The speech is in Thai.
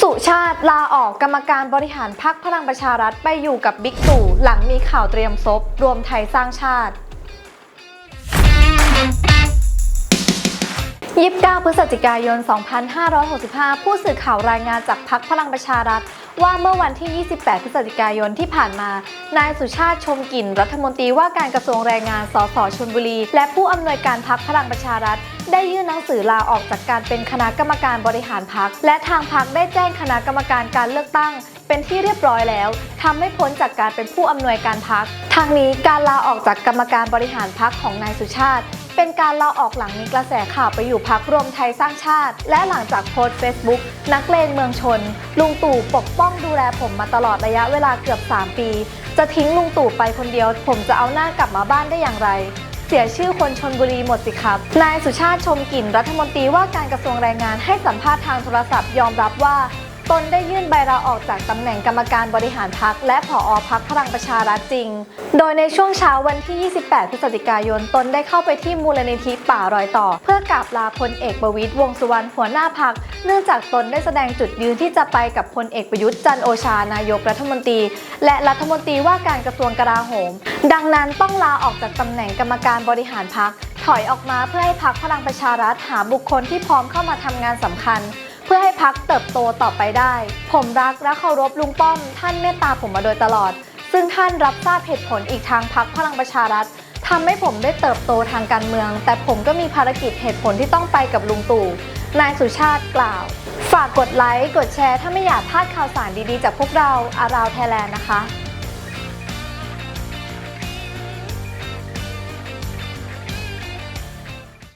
สุชาติลาออกกรรมการบริหารพักพลังประชารัฐไปอยู่กับบิ๊กตู่หลังมีข่าวเตรียมซบรวมไทยสร้างชาติ 29 พฤศจิกายน 2565 ผู้สื่อข่าวรายงานจากพักพลังประชารัฐ ว่าเมื่อวันที่ 28 พฤศจิกายนที่ผ่านมา นายสุชาติชมกลิ่น รัฐมนตรีว่าการกระทรวงแรงงาน สสชลบุรี และผู้อำนวยการพักพลังประชารัฐ ได้ยื่นหนังสือลาออกจากการเป็นคณะกรรมการบริหารพัก และทางพักได้แจ้งคณะกรรมการการเลือกตั้ง เป็นที่เรียบร้อยแล้วทำให้พ้นจากการเป็นผู้อำนวยการพักทางนี้การลาออกจากกรรมการบริหารพักของนายสุชาติ เป็นการลาออกหลังมีกระแสข่าวไปอยู่พักรวมไทยสร้างชาติ และหลังจากโพสต์เฟซบุ๊กนักเลงเมืองชน ลุงตู่ปกป้องดูแลผมมาตลอดระยะเวลาเกือบ 3 ปี จะทิ้งลุงตู่ไปคนเดียว ผมจะเอาหน้ากลับมาบ้านได้อย่างไรเสียชื่อคนชนบุรีหมดสิครับ นายสุชาติชมกลิ่นรัฐมนตรีว่าการกระทรวงแรงงานให้สัมภาษณ์ทางโทรศัพท์ยอมรับว่า ตนได้ยื่นใบลาออกจากตำแหน่งกรรมการบริหารพักและผอพักพลังประชารัฐจริง โดยในช่วงเช้าวันที่ 28 พฤศจิกายน ตนได้เข้าไปที่มูลนิธิป่ารอยต่อ เพื่อกราบลาพลเอกประวิตยวงสุวรรณหัวหน้าพัก เนื่องจากตนได้แสดงจุดยืนที่จะไปกับพลเอกประยุทธ์จันทร์โอชานายกรัฐมนตรี และรัฐมนตรีว่าการกระทรวงกลาโหม ดังนั้นต้องลาออกจากตำแหน่งกรรมการบริหารพักถอยออกมาเพื่อให้พักพลังประชารัฐหาบุคคลที่พร้อมเข้ามาทำงานสำคัญ พื่อให้พักเติบโตต่อไปได้ ผมรักและเคารพลุงป้อม ท่านเมตตาผมมาโดยตลอด ซึ่งท่านรับทราบเหตุผลอีกทางพักพลังประชารัฐทำให้ผมได้เติบโตทางการเมือง แต่ผมก็มีภารกิจเหตุผลที่ต้องไปกับลุงตู่นายสุชาติกล่าว ฝากกดไลค์ กดแชร์ ถ้าไม่อยากพลาดข่าวสารดีๆ จากพวกเราอาราวไทยแลนด์นะคะ